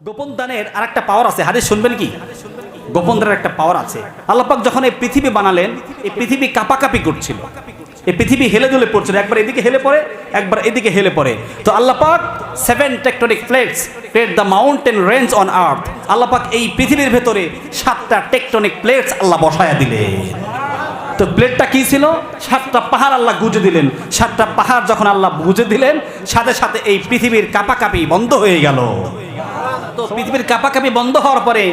গোপন দানের আর একটা পাওয়ার আছে, হাদিস শুনবেন কি? গোপন দানের একটা পাওয়ার আছে। আল্লাপাক যখন এই পৃথিবী বানালেন, এই পৃথিবী কাপাকাপি করছিল। এই পৃথিবী হেলে দুলে পড়ছিল, একবার এদিকে হেলে পড়ে, একবার এদিকে হেলে পড়ে। তো আল্লাপাক seven tectonic plates plate the mountain range on earth আল্লাপাক এই পৃথিবীর ভেতরে সাতটা টেকটনিক প্লেটস আল্লাহ বসায়া দিলেন। তো প্লেটটা কি ছিল? সাতটা পাহাড় আল্লাহ গুজে দিলেন। সাতটা পাহাড় যখন আল্লাহ গুজে দিলেন, সাথে সাথে এই পৃথিবীর কাপাকাপি বন্ধ হয়ে গেল। তো পৃথিবীর কাপাকাপি বন্ধ হওয়ার পরে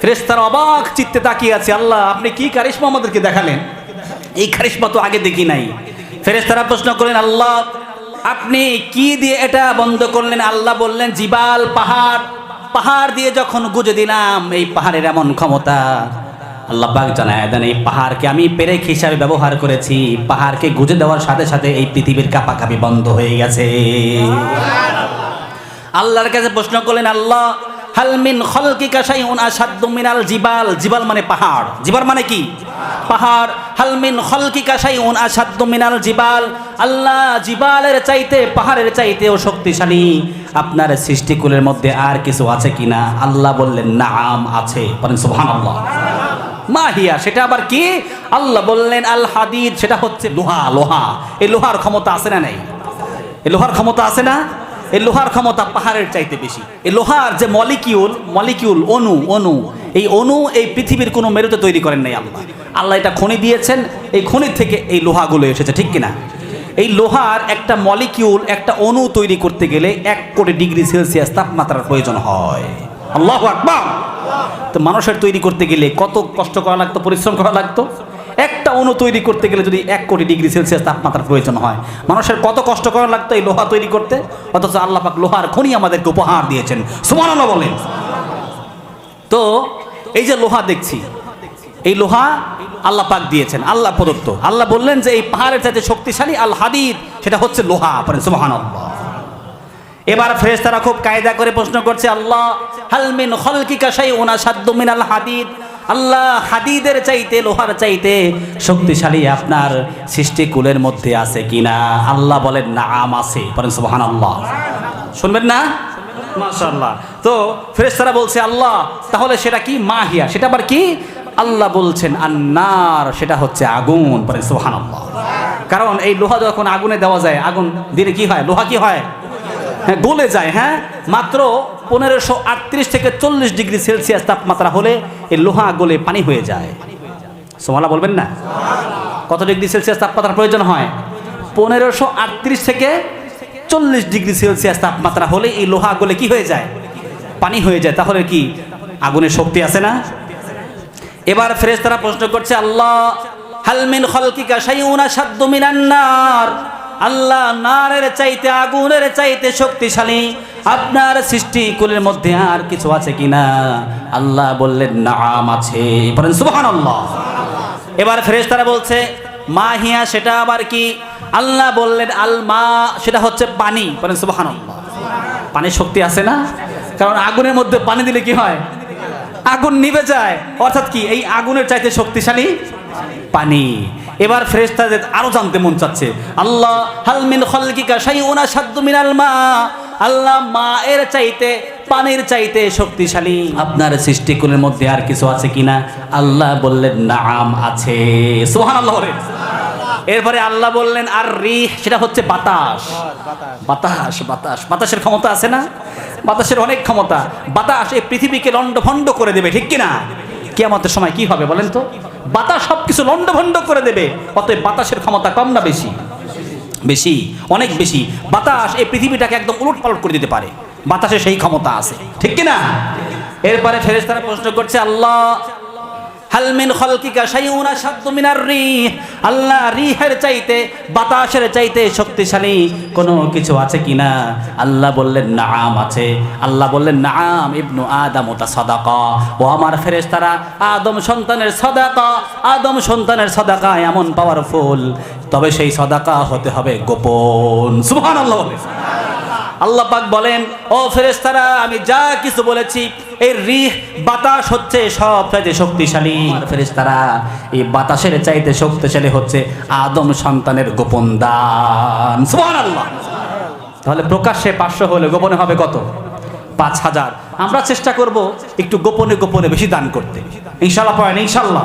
ফেরেস্তার অবাক চিত্তে তাকিয়ে আছে, আল্লাহ, আপনি কি কারিশমা আমাদেরকে দেখালেন? এই কারিশমা তো আগে দেখি নাই। ফেরেস্তারা প্রশ্ন করলেন, আল্লাহ, আপনি কি দিয়ে এটা বন্ধ করলেন? আল্লাহ বললেন, জিবাল, পাহাড় পাহাড় দিয়ে যখন গুজে দিলাম, এই পাহাড়ের এমন ক্ষমতা। আল্লাহ পাক জানায়, দেন এই পাহাড়কে আমি পেরেক হিসাবে ব্যবহার করেছি। পাহাড়কে গুজে দেওয়ার সাথে সাথে এই পৃথিবীর কাপাকাপি বন্ধ হয়ে গেছে। আল্লাহর কাছে প্রশ্ন করলেন, আল্লাহ হালমিন খলকিকা শাইউন আসাদ্দু মিনাল জিবাল। জিবাল মানে পাহাড়। জিবাল মানে কি? পাহাড়। হালমিন খলকিকা শাইউন আসাদ্দু মিনাল জিবাল। আল্লাহ, জিবালের চাইতে, পাহাড়ের চাইতেও শক্তিশালী। আপনার সৃষ্টিকুলের মধ্যে আর কিছু আছে কিনা আল্লাহ বললেন, নাম আছে। বলেন, সুবহানাল্লাহ। মাহিয়া সেটা আবার কি? আল্লাহ বললেন, আল হাদিদ, সেটা হচ্ছে লোহা লোহা। এই লোহার ক্ষমতা আছে না নাই? এই লোহার ক্ষমতা আছে না? এই লোহার ক্ষমতা পাহাড়ের চাইতে বেশি। এই লোহার যে মলিকিউল মলিকিউল অণু অণু, এই অণু এই পৃথিবীর কোনো মেরুতে তৈরি করেন নাই আল্লাহ। আল্লাহ এটা খনি দিয়েছেন, এই খনি থেকে এই লোহাগুলো এসেছে, ঠিক কিনা? এই লোহার একটা মলিকিউল একটা অণু তৈরি করতে গেলে এক কোটি ডিগ্রি সেলসিয়াস তাপমাত্রার প্রয়োজন হয়। আল্লাহ তো মানুষের তৈরি করতে গেলে কত কষ্ট করা লাগতো, পরিশ্রম করা লাগতো? অণু তৈরি করতে গেলে যদি এক কোটি ডিগ্রি সেলসিয়াস তাপমাত্রার প্রয়োজন হয়, মানুষের কত কষ্ট করা লাগতো এই লোহা তৈরি করতে? অথচ আল্লাহ পাক লোহার খনি আমাদেরকে উপহার দিয়েছেন। সুমান আল্লাহ বলেন। তো এই যে লোহা দেখছি, এই লোহা আল্লাহ পাক দিয়েছেন, আল্লাহ প্রদত্ত। আল্লাহ বললেন যে এই পাহাড়ের চাইতে শক্তিশালী আল হাদিদ, সেটা হচ্ছে লোহা পরে সুবহান এবার ফেরেশতারা খুব কায়দা করে প্রশ্ন করছে, আল্লাহ হালমিন খলকিকা শাইউন আসাদ্দু মিনাল হাদিদ? আল্লাহ হাদিদের চাইতে, লোহার চাইতে শক্তিশালী আপনার সৃষ্টিকুলের মধ্যে আছে কিনা? আল্লাহ বলেন, নাম আছে। বলেন, সুবহানাল্লাহ। শুনবেন না? মাশাআল্লাহ। তো ফেরেশতারা বলছে, আল্লাহ, তাহলে সেটা কি? মাহিয়া। সেটা আবার কি? আল্লাহ বলছেন, আন্নার। সেটা হচ্ছে আগুন। বলেন, সুবহানাল্লাহ। কারণ এই লোহা যখন আগুনে দেওয়া যায়, আগুন দিলে কি হয়? লোহা কি হয়? হ্যাঁ গলে যায় হ্যাঁ? মাত্র পনেরোশো আটত্রিশ থেকে চল্লিশ ডিগ্রি সেলসিয়াস তাপমাত্রা হলে এই লোহা গলে পানি হয়ে যায়। সোমালা বলবেন না? কত ডিগ্রি সেলসিয়াস তাপমাত্রার প্রয়োজন হয়? পনেরোশো আটত্রিশ থেকে চল্লিশ ডিগ্রি সেলসিয়াস তাপমাত্রা হলে এই লোহা গলে কি হয়ে যায়? পানি হয়ে যায়। তাহলে কি আগুনের শক্তি আছে না? এবার ফেরেশতারা প্রশ্ন করছে, আল্লাহ হালমিন খলকিকা শাইউনা সাদ্দু মিনান নার? আল্লাহ নারের চাইতে, আগুনের চাইতে শক্তিশালী। আপনার সৃষ্টি কুলের মধ্যে আর কিছু আছে কিনা? আল্লাহ বললেন, নাম আছে। বলেন এবার ফেরেশতারা বলছে, মা হিয়া, সেটা আবার কি? আল্লাহ বললেন, আল মা, সেটা হচ্ছে পানি। বলেন, সুবহানাল্লাহ। পানির শক্তি আছে না? কারণ আগুনের মধ্যে পানি দিলে কি হয়? আগুন নিভে যায়। অর্থাৎ কি? এই আগুনের চাইতে শক্তিশালী পানি। এবার ফেরেশতাদের আরও জানতে মন চাচ্ছে। আল্লাহ হালমিন খলকিকা শাইউনা সাদ্দু মিনাল মা আল্লাহ, মা এর চাইতে, পানির চাইতে শক্তিশালী। আপনার সৃষ্টিকুলের মধ্যে আর কিছু আছে কিনা? আল্লাহ বললেন নাম আছে। সুবহানাল্লাহ বলেন। এরপরে আল্লাহ বললেন, আর রিহ সেটা হচ্ছে বাতাস। বাতাস বাতাস। বাতাসের ক্ষমতা আছে না? বাতাসের অনেক ক্ষমতা। বাতাস এই পৃথিবীকে লণ্ডভণ্ড করে দেবে, ঠিক কিনা? কেয়ামতের সময় কি হবে বলেন তো? বাতাস সব কিছু লণ্ডভণ্ড করে দেবে, অতএব বাতাসের ক্ষমতা কম না বেশি? বেশি, অনেক বেশি। বাতাস এই পৃথিবীটাকে একদম উলট পালট করে দিতে পারে। বাতাসে সেই ক্ষমতা আছে। ঠিক কিনা? এরপরে ফেরেস্তারা প্রশ্ন করছে, আল্লাহ হালমিন খলকিকা রিহ। আল্লাহ রিহের চাইতে, বাতাসের চাইতে শক্তিশালী কোনো কিছু আছে কিনা? আল্লাহ বললেন নাম আছে। আল্লাহ বললেন নাম ইবনু আদম ওটা সদাকা। ও আমার ফেরেশতারা, আদম সন্তানের সদাকা, আদম সন্তানের সদাকা এমন পাওয়ারফুল তবে সেই সদাকা হতে হবে গোপন। সুবহানাল্লাহ আল্লাহ পাক বলেন, ও ফেরেশতারা, আমি যা কিছু বলেছি, এই রিহ, বাতাস হচ্ছে সব চাইতে শক্তিশালী। আর ফেরেশতারা, এই বাতাসের চাইতে শক্তিশালী হচ্ছে আদম সন্তানের গোপন দান। তাহলে প্রকাশ্যে পাঁচশো হলে গোপনে হবে কত? পাঁচ হাজার। আমরা চেষ্টা করব একটু গোপনে গোপনে বেশি দান করতে। ইনশাল্লাহ পড়েন ইনশাল্লাহ